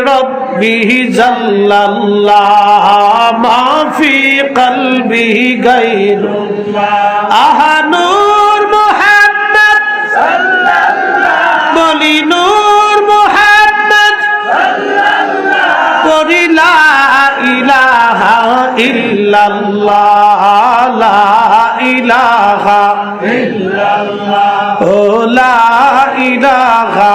ربه جل الله ما في قلبه غير আহা নূর মোহাম্মদ বলি নূর মোহাম্মদ বলি লা ইলাহা ইল্লাল্লাহ লা ইলাহা ও লা ইলাহা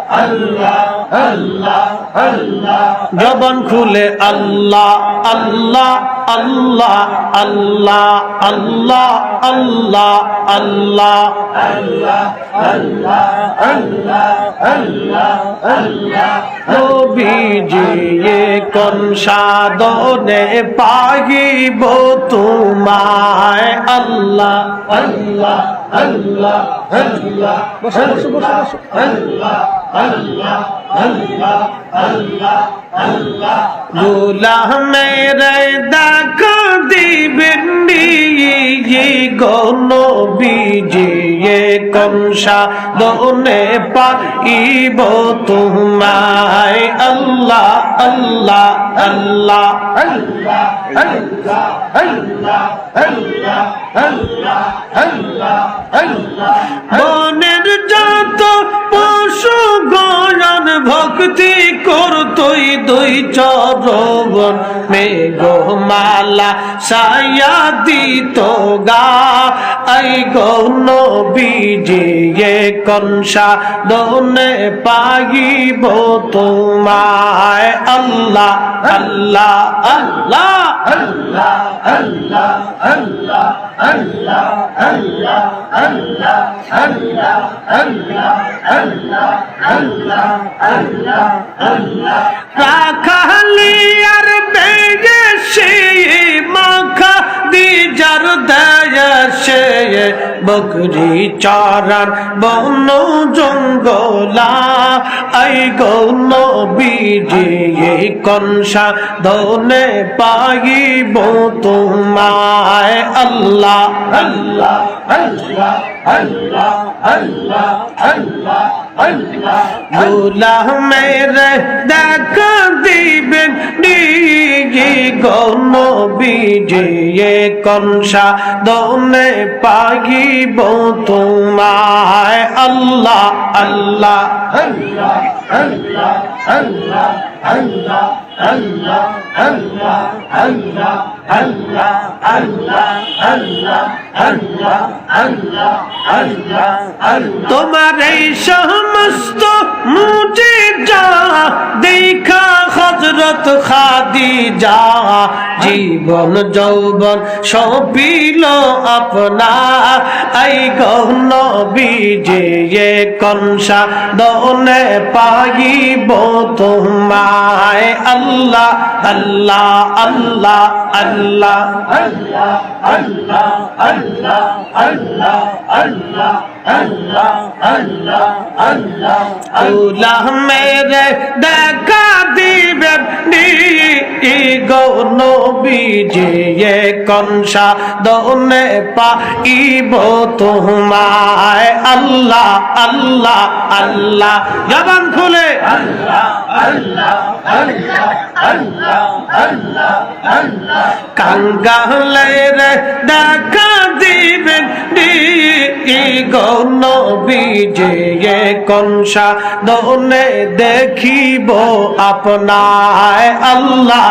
জবান খুলে আল্লাহ আল্লাহ আল্লাহ আল্লাহ আল্লাহ আল্লাহ আল্লাহ নবীজিয়ে কোন সাধনে পাইব তোমায় আল্লাহ আল্লাহ আল্লাহ আল্লাহ আল্লাহ মেরে দেখা দিবেন নিয়ে গণ বিজিয়ে কংসা দনে পাইব তোমায় আল্লাহ আল্লাহ আল্লাহ আল্লাহ বনের যত পশু ভক্তি করতই দুই চরণ। মেঘমালা সায়া দিত গা। আই গৌন বিজে কনসা দনে পাইব তোমায়। আল্লাহ আল্লাহ আল্লাহ আল্লাহ আল্লাহ। আল্লাহ আল্লাহ আল্লাহ আল্লাহ আল্লাহ আল্লাহ আল্লাহ আল্লাহ আল্লাহ আল্লাহ রাখালিয়ার বেগে সে মাখা দি যার দয়া সে বকরি চারান বন জঙ্গলা, আই গৌন বিজে কনসা ধনে পাইব তোমায় আল্লাহ আল্লাহ আল্লাহ। अल्लाह अल्लाह अल्लाह अल्लाह गुलाह मेरे देखा দিবেন ডিগি গণ বিজে কনসা দনে পাগিব তোমায় আল্লাহ আল্লাহ আল্লাহ আল্লাহ আল্লাহ আল্লাহ তোমার এই সমস্ত মুজে যা দেখা হজরত খাদি যা জীবন যৌবন সপিল আপনা আই গহন বিজে কনসা দনে পাইব তোমায় আল্লাহ আল্লাহ আল্লাহ আল্লাহ আল্লাহ আল্লাহ আল্লাহ আল্লাহ আল্লাহ আল্লাহ আল্লাহ আল্লাহ আল্লাহ নি গৌন বিজে কনসা দনে পাইব তোমায়। আল্লাহ আল্লাহ আল্লাহ। জবান খুলে। আল্লাহ আল্লাহ দেখা দিবেন নি। গৌন বিজে কনসা দনে দেখিব আপনায়। আল্লাহ